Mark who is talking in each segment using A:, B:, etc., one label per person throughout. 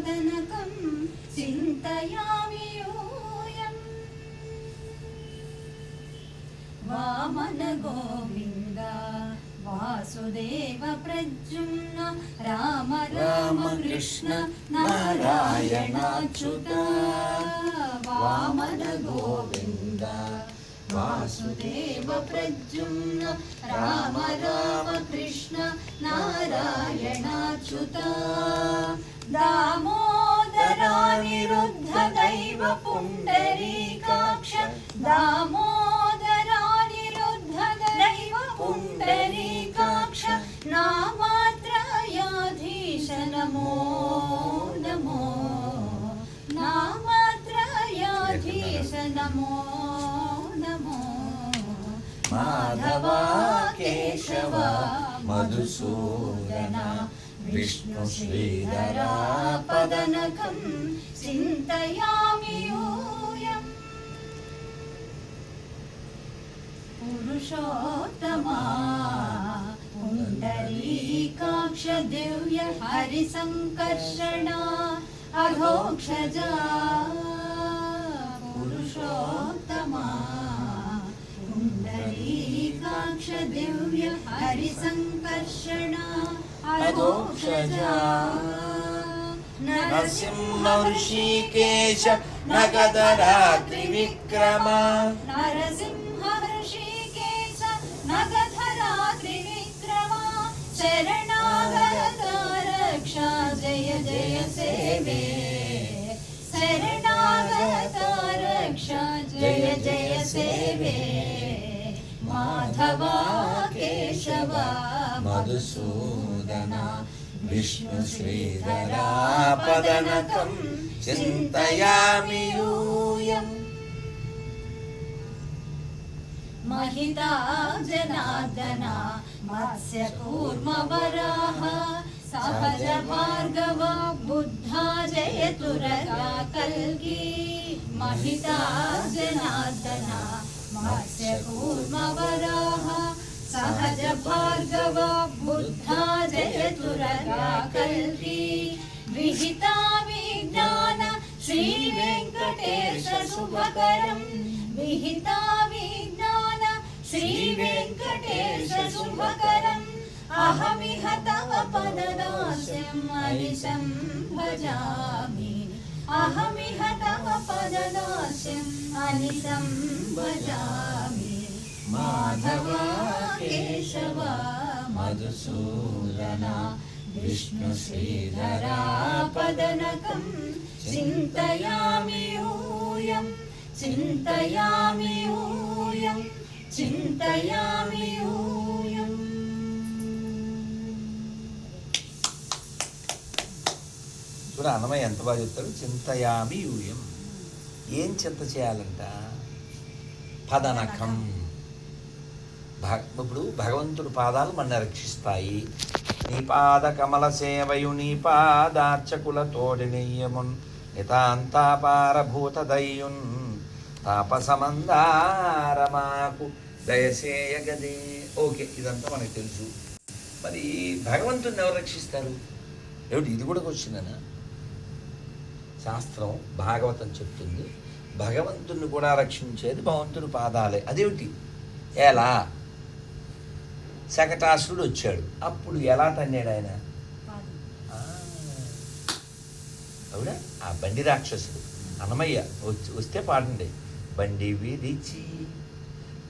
A: पदनकं चिन्तयामि यूयम् वामन गोविन्द वासुदेव प्रद्युम्न राम राम कृष्ण नारायणाच्युत वामन गोविन्द वासुदेव प्रद्युम्न राम राम कृष्ण नारायणाच्युत दामोदरा निरुद्धदैव पुण्डरीकाक्ष दामोदरानिरुद्धदैव पुण्डरीकाक्ष नात्रयाधीश नमो। नमो नामात्रयाधीश नमो। नमो
B: माधवा केशवा విష్ణు శ్రీధరా
A: పదనకం చింతయామి యూయం పురుషోత్తమా పుండరీకాక్ష దివ్య హరి సంకర్షణ అఘోక్షజా. పురుషోత్తమా పుండరీకాక్ష దివ్య హరి సంకర్షణ नरसिंहर्षिकेश नगधरात्रिविक्रम। नरसिंहर्षिकेश नगधरात्रिविक्रम। शरणागत रक्षा जय जय, सेवे। शरणागत रक्षा जय जय, सेवे।
B: माधवा केशवा, मधुसूदना विष्णुश्रीधरापदनकं चिन्तयामि यूयम्
A: महिता जनार्दना मत्स्यकूर्मवराः सहज मार्गवा बुद्धा जयतु रदा कल्की। महिता जनार्दना मत्स्यकूर्मवराः सहज भार्गव बुद्धा जयतुरगा कल्गी विहिता विज्ञान श्री वेङ्कटेश शुभकरम् विहिता विज्ञान श्री वेङ्कटेश शुभकरम् अहमिह तव पददास्यम् अनिशं भजामि। अहमिह तव पददास्यम् अनिशं भजामि। माधव केशव
B: మధుసూదన విష్ణు శ్రీధరా
A: पदनकं चिन्तयामि यूयं चिन्तयामि यूयं चिन्तयामि यूयम्
B: చూడ అన్నమయ్య ఎంత బాగా చెప్తాడు చింతయామి యూయం ఏం చింత చేయాలంట పదనకం భగ ఇప్పుడు భగవంతుడి పాదాలు మన రక్షిస్తాయి? నీ పాద కమల సేవయు నీ పాదార్చకుల తోడి నెయ్యమున్ నితాంతాపారభూత దయ్యున్ తాపసమందారమాకు దయసేయగదే ఓకే ఇదంతా మనకు తెలుసు. మరి భగవంతుడిని ఎవరు రక్షిస్తారు? ఏమిటి ఇది కూడా వచ్చిందనా శాస్త్రం భాగవతం చెప్తుంది. భగవంతుని కూడా రక్షించేది భగవంతుని పాదాలే. అదేమిటి? ఎలా? శకటాసురుడు వచ్చాడు. అప్పుడు ఎలా తన్నాడు ఆయన? అవునా? ఆ బండి రాక్షసుడు. అన్నమయ్య వచ్చి- వస్తే పాడండి. బండి విరిచి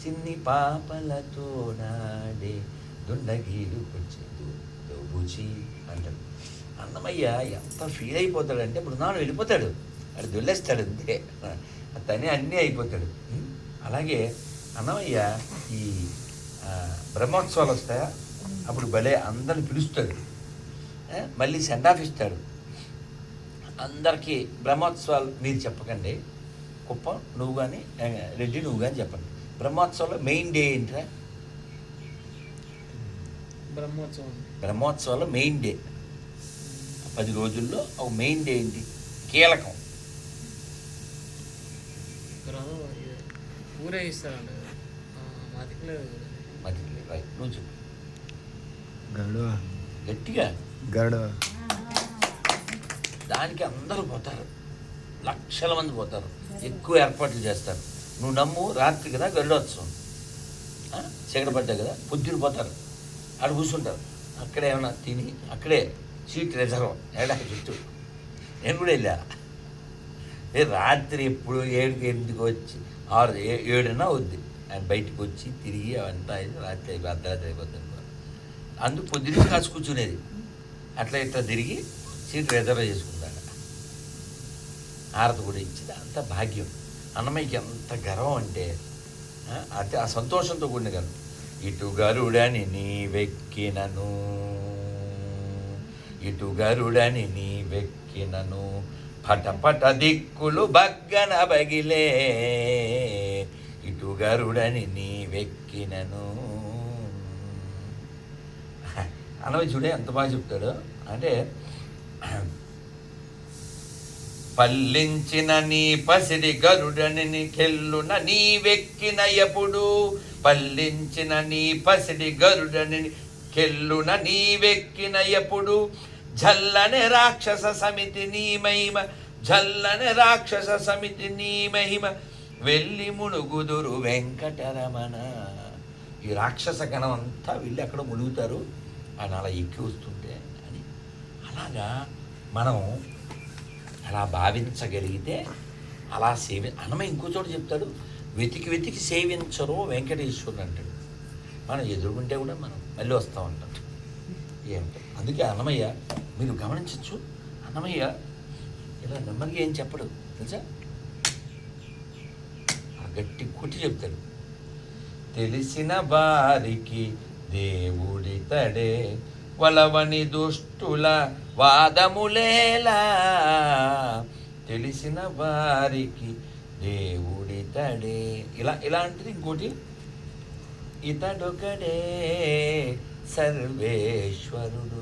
B: చిన్ని పాపలతో నాడే దుండగీడు కొంచెం దోబుచి అంటాడు. అన్నమయ్య ఎంత ఫీల్ అయిపోతాడంటే బృందావనం వెళ్ళిపోతాడు. అది దొల్లేస్తాడు అంతే. తనే అన్నీ అయిపోతాడు? అలాగే అన్నమయ్య ఈ బ్రహ్మోత్సవాలు వస్తాయా? అప్పుడు భలే అందరిని పిలుస్తాడు? మళ్ళీ సెండ్ ఆఫ్ ఇస్తాడు. అందరికీ బ్రహ్మోత్సవాలు మీరు చెప్పకండి. కుప్పం నువ్వు కానీ రెడ్డి నువ్వు కానీ చెప్పండి. బ్రహ్మోత్సవంలో మెయిన్ డే ఏంట్రా?
C: బ్రహ్మోత్సవం.
B: బ్రహ్మోత్సవాల్లో మెయిన్ డే పది రోజుల్లో ఒక మెయిన్ డే ఏంటి? కీలకం.
C: దిక్కులో
B: మరి రైట్ నువ్వు చెప్పు.
D: గరుడ
B: గట్టిగా.
D: గరుడ
B: దానికి అందరూ పోతారు. లక్షల మంది పోతారు. ఎక్కువ ఏర్పాట్లు చేస్తారు. నువ్వు నమ్ము రాత్రి కదా గరుడోత్సవం. చీకటి పడ్డా కదా పొద్దున పోతారు. ఆడ కూర్చుంటారు. అక్కడే ఏమైనా తిని అక్కడే సీట్ రిజర్వ్. ఏడా చుట్టూ. నేను కూడా వెళ్ళా. ఏ రాత్రి ఎప్పుడు ఏడుకి ఎనిమిదికి వచ్చి ఆరు ఏడున్నా వద్ది ఆయన బయటకు వచ్చి తిరిగి అవంతా రాత్రి అర్ధరాత్రి అయిపోతుంది. అందుకు పొద్దున్నే కాసు కూర్చునేది. అట్లా ఇట్లా తిరిగి సీట్ రిజర్వ్ చేసుకున్నాడు. ఆరతి కూడా ఇచ్చింది. అంత భాగ్యం. అన్నమయ్యకి ఎంత గర్వం అంటే అతి ఆ సంతోషంతో కూడిన గర్వం. ఇటు గరుడని నీ వెక్కినను ఇటు గరుడని నీ వెక్కినను పట పట దిక్కులు బగ్గన బగిలే. గరుడని నీ వెక్కినను. అన్నవి చూడే ఎంత బాగా చెప్తాడు? అంటే పల్లించిన నీ పసిడి గరుడని కెల్లున నీవెక్కిన ఎప్పుడు? పల్లించిన నీ పసిడి గరుడని కెల్లున నీవెక్కిన ఎప్పుడు? జల్లనే రాక్షస సమితి నీ మహిమ జల్లనే రాక్షస సమితి నీ మహిమ వెళ్ళి మునుగుదురు వెంకటరమణ. ఈ రాక్షస గణం అంతా వెళ్ళి అక్కడ మునుగుతారు. ఆయన అలా ఎక్కి వస్తుంటే అని. అలాగా మనం అలా భావించగలిగితే అలా సేవి అన్నమయ్య ఇంకో చోట చెప్తాడు వెతికి వెతికి సేవించరు వెంకటేశ్వరుడు అంటాడు. మనం ఎదురుకుంటే కూడా మనం మళ్ళీ వస్తూ ఉంటాం ఏమిటో అందుకే అన్నమయ్య మీరు గమనించవచ్చు అన్నమయ్య ఇలా నెమ్మదిగా ఏం చెప్పడు తెలుసా? గట్టి కొట్టి చెప్తాడు తెలిసిన వారికి దేవుడితడే వలవని దుష్టుల వాదములేలా. తెలిసిన వారికి దేవుడితడే ఇలా ఇలాంటిది ఇంకోటి. ఇతడొకడే సర్వేశ్వరుడు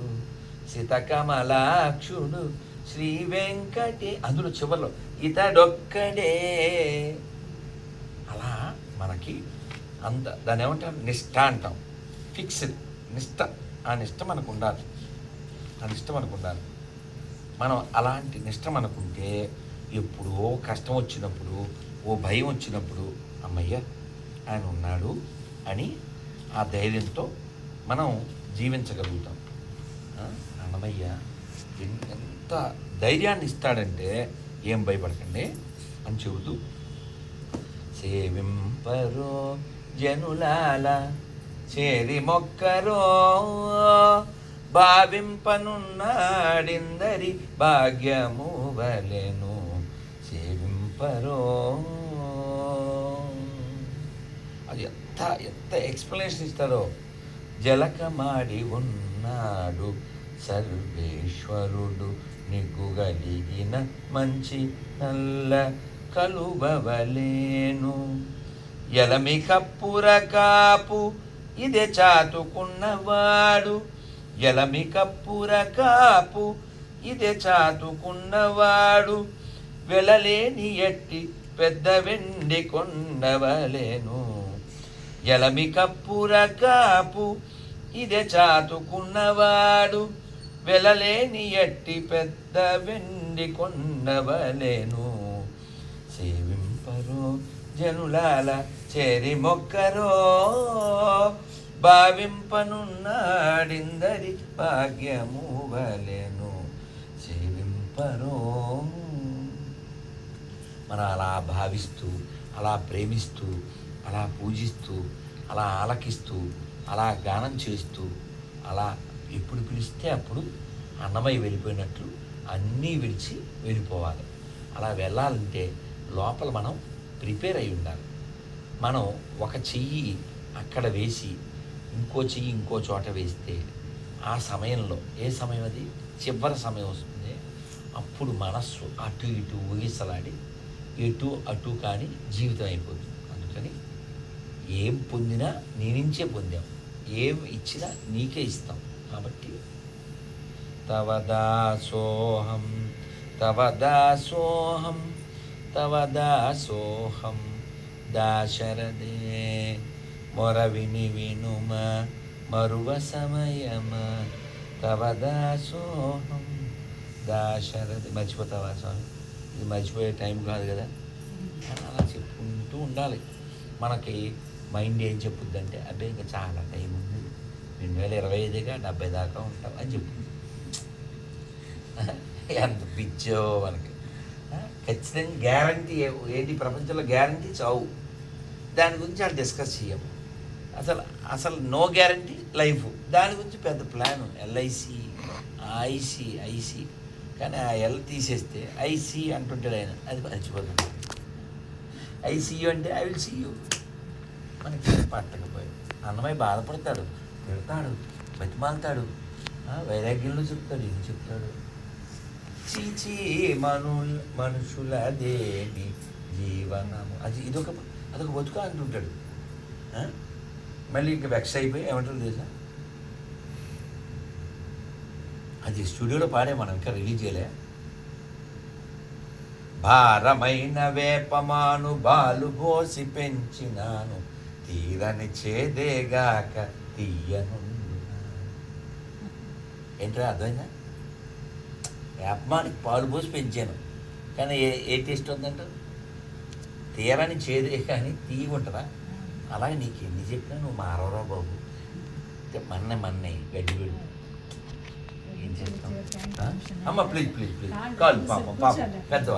B: సీతకమలాక్షుడు శ్రీ వెంకటే అందులో చివరిలో ఇతడొక్కడే మనకి అంత దాని ఏమంటారు? నిష్ట అంటాం. ఫిక్స్డ్. నిష్ట. ఆ నిష్ట మనకు ఉండాలి. ఆ నిష్ట మనకు ఉండాలి. మనం అలాంటి నిష్ఠ మనకుంటే ఎప్పుడో కష్టం వచ్చినప్పుడు ఓ భయం వచ్చినప్పుడు అమ్మయ్య ఆయన ఉన్నాడు అని ఆ ధైర్యంతో మనం జీవించగలుగుతాం. అన్నమయ్య ఎంత ధైర్యాన్ని ఇస్తాడంటే ఏం భయపడకండి అని చెబుతూ సేవింపరో జనులాల చేరి మొక్కరో భావింపనున్నాడిందరి భాగ్యము వలెను సేవింపరో అది ఎంత ఎంత ఎక్స్ప్లెనేషన్ ఇస్తారో. జలకమాడి ఉన్నాడు సర్వేశ్వరుడు నిగ్గుగలిగిన మంచి నల్ల కలువవలేను. ఎలమి కప్పుర కాపు ఇదే చాతుకున్నవాడు ఎలమి కప్పుర కాపు ఇదే చాతుకున్నవాడు వెలలేని ఎట్టి పెద్ద వెండి కొండవలేను. ఎలమి కప్పుర కాపు ఇదే చాతుకున్నవాడు వెలలేని ఎట్టి పెద్ద వెండి కొండవలేను. జనులాల చేరి మొక్కరో భావింపనున్నాడిందరి భాగ్యము వలెను సేవింపరో మనం అలా భావిస్తూ అలా ప్రేమిస్తూ అలా పూజిస్తూ అలా ఆలకిస్తూ అలా గానం చేస్తూ అలా ఎప్పుడు పిలిస్తే అప్పుడు అన్నమయ్య వెళ్ళిపోయినట్లు అన్నీ విడిచి వెళ్ళిపోవాలి. అలా వెళ్ళాలంటే లోపల మనం ప్రిపేర్ అయి ఉండాలి. మనం ఒక చెయ్యి అక్కడ వేసి ఇంకో చెయ్యి ఇంకో చోట వేస్తే ఆ సమయంలో ఏ సమయం అది? చివరి సమయం వస్తుంది. అప్పుడు మనస్సు అటు ఇటు ఊగిసలాడి ఎటు అటు కానీ జీవితం అయిపోతుంది. అందుకని ఏం పొందినా నీ నుంచే పొందాం. ఏం ఇచ్చినా నీకే ఇస్తాం. కాబట్టి తవ దాసోహం తవ దాసోహం తవ దాసోహం దాశరదే మొరవిని వినుమ మరువ సమయమ. తవ దాసోహం దాశరథి. మర్చిపోతావా స్వామి? ఇది మర్చిపోయే టైం కాదు కదా. అని అలా చెప్పుకుంటూ ఉండాలి. మనకి మైండ్ ఏం చెప్పుద్దంటే అబ్బే ఇంకా చాలా టైం ఉంది. రెండు వేల ఇరవై ఐదుగా డెబ్బై దాకా ఉంటాం అని చెప్పు ఎంత పిచ్చో మనకి. ఖచ్చితంగా గ్యారంటీ ఏంటి? ప్రపంచంలో గ్యారంటీ చావు. దాని గురించి వాళ్ళు డిస్కస్ చేయము అసలు అసలు నో గ్యారంటీ లైఫ్. దాని గురించి పెద్ద ప్లాన్ ఎల్ఐసి ఐసి ఐసి కానీ ఆ ఎల్ తీసేస్తే ఐసి అంటుంటాడు ఆయన. అది మర్చిపోతుంది ఐసీయూ అంటే ఐ విల్ సీ యూ. మనకి పట్టకపోయాడు అన్నమయ్య బాధపడతాడు. తిడతాడు. బతిమాలతాడు. వైరాగ్యంలో చెప్తాడు. ఇది చెప్తాడు? రక్షించి మను మనుషులదేమి జీవనము. అది ఇదొక అదొక బతుక అంటుంటాడు. మళ్ళీ ఇంకా వెక్స్ అయిపోయి ఏమంటారు తెలుసా? అది స్టూడియోలో పాడే మనం ఇంకా రిలీజ్ చేయలే. భారమైన వేపమాను బాలు పోసి పెంచినాను. తీరని చేదేగాక తీయను ఏంటో అర్థమైందా? వేపమానికి పాలు పోసి పెంచాను. కానీ ఏ ఏ టేస్ట్ ఉందంట తీరని చేదే కానీ తీయ ఉంటుందా? అలాగే నీకు ఎన్ని చెప్పినా నువ్వు మారవరా బాబు. అంటే మన్నే మన్నే గడ్డి పెడు ఏం చేస్తాం? అమ్మ ప్లీజ్ ప్లీజ్ ప్లీజ్ కాల్ పాపం పాపం. పెద్దవాళ్ళు.